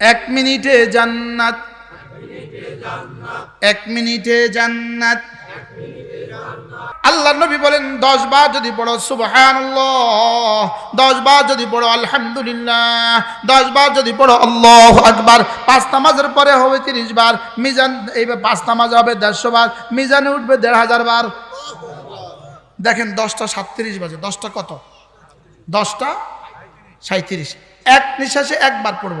এক মিনিটে জান্নাত। এক মিনিটে জান্নাত। আল্লাহ নবী বলেন, দশ বার যদি পড়ো সুবহান দশ বার যদি পড়ো, আলহামদুলিল্লাহ। দশ বার যদি পড়ো, আল্লাহ আকবার। পাঁচ নামাজের পরে হবে তিরিশ বার। মিজান, এইবার পাঁচ নামাজ হবে দেড়শো বার। মিজানে উঠবে দেড় হাজার বার। দেখেন, দশটা সাতত্রিশ বাজে। দশটা কত? দশটা সাঁত্রিশ এক নিঃশ্বাসে একবার পড়ব।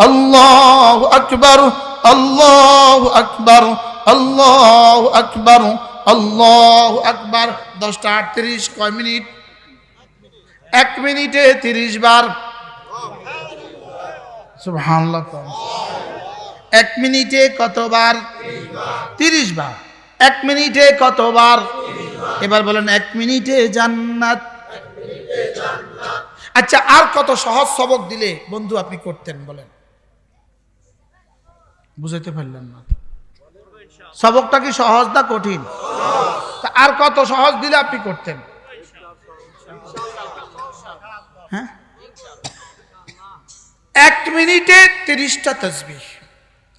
الله أكبر الله أكبر الله أكبر الله أكبر দশটা আটত্রিশ কয় মিনিট এক মিনিটে তিরিশ বার সুবহানাল্লাহ কয়। এক মিনিটে কতবার তিরিশ বার এক মিনিটে কতবার এবার বলেন এক মিনিটে জান্নাত আচ্ছা আর কত সহজ সবক দিলে বন্ধু আপনি করতেন বলেন বুঝাইতে পারলেন না। সবকটা কি সহজ না কঠিন? আর কত সহজ দিলে আপনি করতেন? হ্যাঁ? এক মিনিটে তিরিশটা তসবি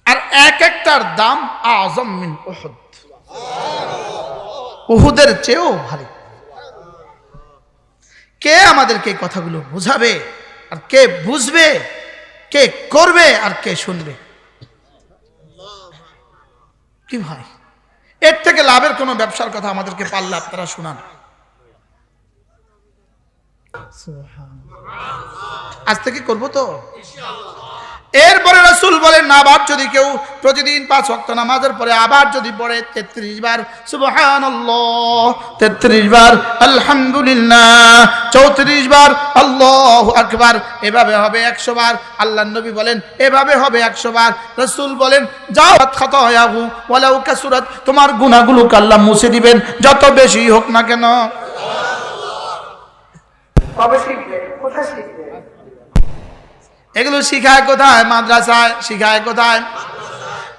আর এক একটার দাম আজম মিন উহুদ। উহুদের চেয়েও ভারী। কে আমাদেরকে কথাগুলো বুঝাবে? আর কে বুঝবে? কে করবে? আর কে শুনবে? কি ভাই। এর থেকে লাভের কোনো ব্যবসার কথা আমাদেরকে পারলে আপনারা শোনান। আজ থেকে করব তো? এরপরে রসুল বলেন আবার যদি কেউ প্রতিদিন পাঁচ ওয়াক্ত নামাজের পরে আবার যদি পড়ে তেত্রিশ বার সুবহান তেত্রিশ বার আলহামদুলিল্লাহ, চৌত্রিশ বার আল্লাহ আকবার, এভাবে হবে একশো বার, আল্লাহ নবী বলেন, এভাবে হবে একশো বার। রসুল বলেন, যাও খাতাহু ওয়ালাউ কাসুরাত, তোমার গুনাহগুলো আল্লাহ মুছে দিবেন, যত বেশি হোক না কেন। শিখবে কোথায় শিখবে এগুলো শিখায় কোথায়? মাদ্রাসায় শিখায় কোথায়?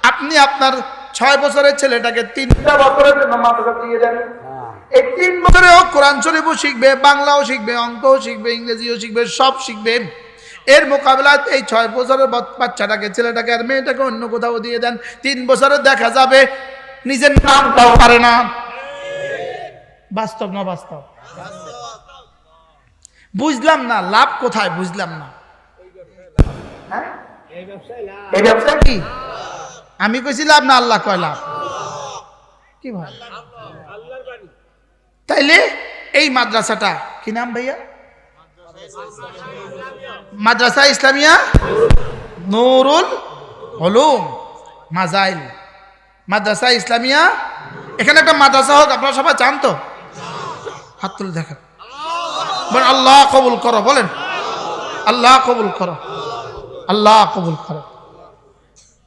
আপনি আপনার ছয় বছরের ছেলেটাকে তিন তিনটা বছরের জন্য মাদ্রাসা দিয়ে দেন। এই তিন বছর বছরেও কোরআন শরীফও শিখবে বাংলাও শিখবে অঙ্কও শিখবে ইংরেজিও শিখবে সব শিখবে। এর মোকাবিলায় এই ছয় বছরের বাচ- বাচ্চাটাকে ছেলেটাকে আর মেয়েটাকে অন্য কোথাও দিয়ে দেন। তিন বছরে দেখা যাবে নিজের নামটাও পারে না। বাস্তব না বাস্তব। বুঝলাম না লাভ কোথায় বুঝলাম না। এই ব্যবসা কি? আমি কইছি লাভ না আল্লাহ কয় লাভ। কি ভাই? তাইলে এই মাদ্রাসাটা কি নাম ভাইয়া? মাদ্রাসা ইসলামিয়া নুরুল হলুম মাজাইল। মাদ্রাসা ইসলামিয়া এখানে একটা মাদ্রাসা হোক আপনারা সবাই চান তো? হাত তুলে দেখেন। বলেন আল্লাহ কবুল করো। বলেন আল্লাহ কবুল করো। আল্লাহ কবুল করো।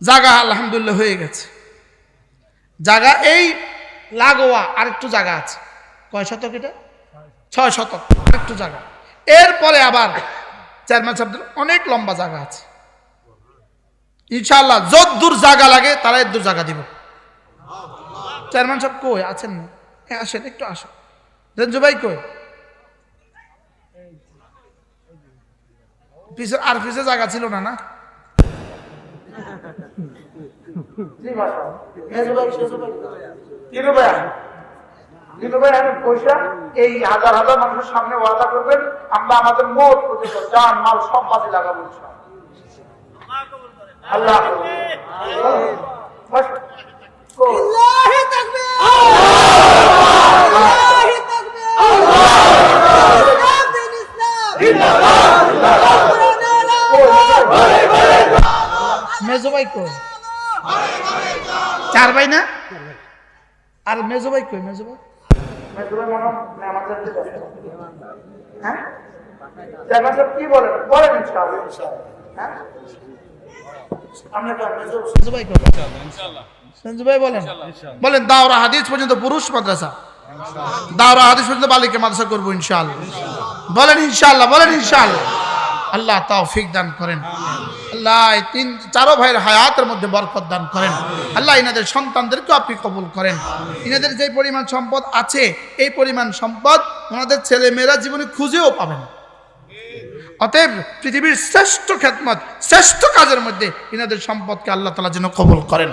জাগা আলহামদুলিল্লাহ হয়ে গেছে। জাগা এই লাগোয়া আরেকটু জায়গা আছে। কয় শতক এটা? ছয় শতক, আরেকটু জায়গা এরপরে আবার চেয়ারম্যান সাহেবদের অনেক লম্বা জায়গা আছে। ইনশাআল্লাহ যত দূর জায়গা লাগে তারা এর দূর জায়গা দিব। চেয়ারম্যান সাহেব কই? আছেন না? হ্যাঁ আসেন, একটু আসেন। রঞ্জু ভাই কই? পিছনে আর পিছে জায়গা ছিল না না? এই হাজার হাজার মানুষের সামনে ওয়াদা করবেন আমরা আমাদের মোট জান মাল সব বাজে লাগাবো ইনশাআল্লাহ। আল্লাহ বস। কো। মেজো ভাই কই চার ভাই না? আর মেজো ভাই কই মেজো ভাই? মনে হয়। হ্যাঁ? বলেন? বলেন ইনশাআল্লাহ। হ্যাঁ? আপনি কেন মেজবাই মেজো ভাই কই? সঞ্জু ভাই বলেন। বলেন দাওরা হাদিস পর্যন্ত পুরুষ মাদ্রাসা? দাওরা হাদিস পর্যন্ত বালিকা মাদ্রাসা করব ইনশাআল্লাহ। বলেন ইনশাআল্লাহ বলেন ইনশাআল্লাহ। আল্লাহ তৌফিক দান করেন। আল্লাহ তিন, চারো ভাইয়ের হায়াতের মধ্যে বরকত দান করেন। আল্লাহ ইনাদের সন্তানদেরকেও আপনি কবুল করেন। ইনাদের যে পরিমাণ সম্পদ আছে, এই পরিমাণ সম্পদ ওনাদের ছেলে মেয়েরা জীবনে খুঁজেও পাবেন। অতএব পৃথিবীর শ্রেষ্ঠ খেদমত, শ্রেষ্ঠ কাজের মধ্যে ইনাদের সম্পদকে আল্লাহ তালা যেন কবুল করেন।